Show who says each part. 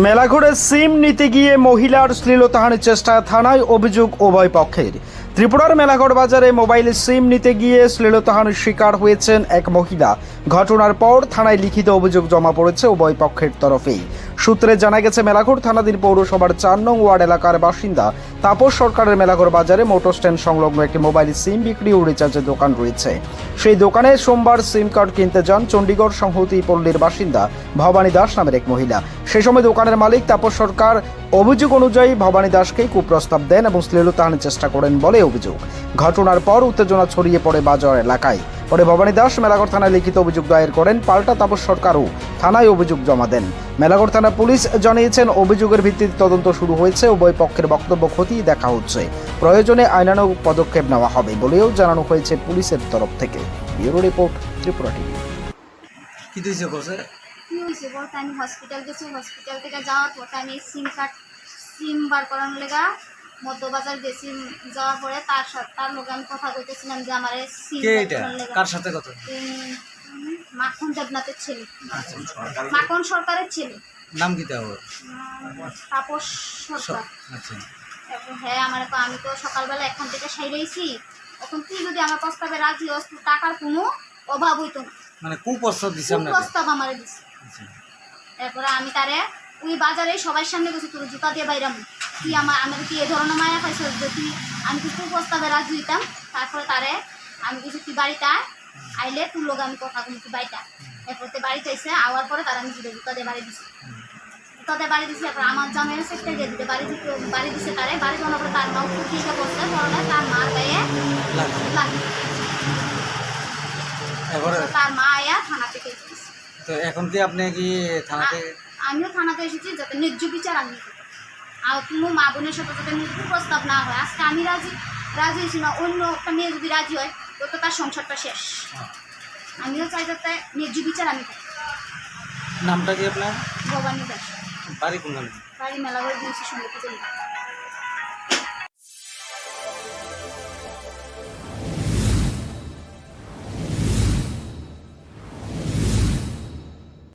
Speaker 1: মেলাঘরে সিম নিতে গিয়ে মহিলার শ্লীলতাহানির চেষ্টা থানায় অভিযোগ উভয় পক্ষের। ত্রিপুরার মেলাঘর বাজারে মোবাইল সিম নিতে গিয়ে শ্লীলতাহানির শিকার হয়েছেন এক মহিলা। ঘটনার পর থানায় লিখিত অভিযোগ জমা পড়েছে উভয় পক্ষের তরফেই। সূত্রে জানা গেছে, মেলাঘর থানাধীন পৌরসভার চার নং ওয়ার্ড এলাকার বাসিন্দা তাপস সরকারের মেলাঘর বাজারে মোটর স্ট্যান্ড সংলগ্ন একটি মোবাইল সিম বিক্রি ও রিচার্জের দোকান রয়েছে। সেই দোকানে সোমবার সিম কার্ড কিনতে যান চণ্ডীগড় সংহতি পল্লীর বাসিন্দা ভবানী দাস নামের এক মহিলা। সে সময় দোকানের মালিক তাপস সরকার অভিযোগ অনুযায়ী ভবানী দাসকেই কুপ্রস্তাব দেন এবং শ্লীলতাহানির চেষ্টা করেন বলে অভিযোগ। ঘটনার পর উত্তেজনা ছড়িয়ে পড়ে বাজার এলাকায়। পরে ভবানী দাস মেলাগড় থানায় লিখিত অভিযোগ দায়ের করেন পাল্টা তাপস সরকারও থানায় অভিযোগ জমা দেন। মেলাগড় থানা পুলিশ জানিয়েছেন অভিযোগের ভিত্তিতে তদন্ত শুরু হয়েছে উভয় পক্ষের বক্তব্য খতিয়ে দেখা হচ্ছে। প্রয়োজনে আইনানুগ পদক্ষেপ নেওয়া হবে বলেও জানানো হয়েছে পুলিশের তরফ থেকে। Bureau report Tripura TV.
Speaker 2: কি দিয়েছে বসে?
Speaker 3: কি হয়েছে বলতে আমি হসপিটাল গেছি হসপিটাল থেকে যাওয়ার পর আমি সিম কার্ড সিম বার করানোর লেগা। মধ্যবাজার গেছি যাওয়ার পরে তার সাথে তার লোক আমি কথা কইতেছিলাম যে আমার
Speaker 2: কে এটা? কার সাথে কথা?
Speaker 3: মাখন দেবনাথের ছেলে। মাখন সরকারের ছেলে।
Speaker 2: নাম কি
Speaker 3: তাপস সরকার।
Speaker 2: আচ্ছা।
Speaker 3: হ্যাঁ আমার তো আমি তো সকালবেলা এখান থেকে সাইরেছি এখন তুই যদি আমার প্রস্তাবে রাজি হস টাকার কোনো অভাব হইতো না।
Speaker 2: মানে কুপ্রস্তাব দিছে
Speaker 3: খুব
Speaker 2: আপনাকে?
Speaker 3: প্রস্তাব আমার দিচ্ছে
Speaker 2: আচ্ছা।
Speaker 3: তারপরে আমি তারে ওই বাজারে সবার সামনে গেছি তোর জুতা দিয়ে বাইরাম তুই আমার আমার কি এ ধরনের মায়া পাইছো? যে তুই আমি তো খুব প্রস্তাবে রাজি হইতাম তারপরে তারে আমি কিছু তুই বাড়িটা আইলে তুই লোক আমি কথা বলি তুই আয়। এরপর তুই বাড়িতে এসে আওয়ার পরে তারা আমি জুতো জুতা দিয়ে বাড়ি দিছি। জুতা দিয়ে বাড়ি দিছি এরপর আমার জামাই সেটা দিয়ে দিতে বাড়ি দিতে বাড়ি দিছে তারে। বাড়ি দেওয়ার পরে তার মা ফুটিয়ে বসতে পড়লে তার মার গায়ে তার মা আয়া থানা থেকে
Speaker 2: তো এখন কি আপনি কি থানাতে
Speaker 3: আমিও থানাতে এসেছি যাতে ন্যায্য বিচার আমি। আর কোনো মা বোনের সাথে যাতে মৃত্যু প্রস্তাব না হয় আজকে আমি রাজি রাজি হয়েছি না অন্য একটা মেয়ে যদি রাজি হয় তো তো তার সংসারটা শেষ। আমিও চাই যাতে ন্যায্য বিচার আমি পাই
Speaker 2: নামটা কি আপনার?
Speaker 3: ভবানী দাস।
Speaker 2: বাড়ি কোন
Speaker 3: বাড়ি মেলা হয়ে দিয়েছি সঙ্গে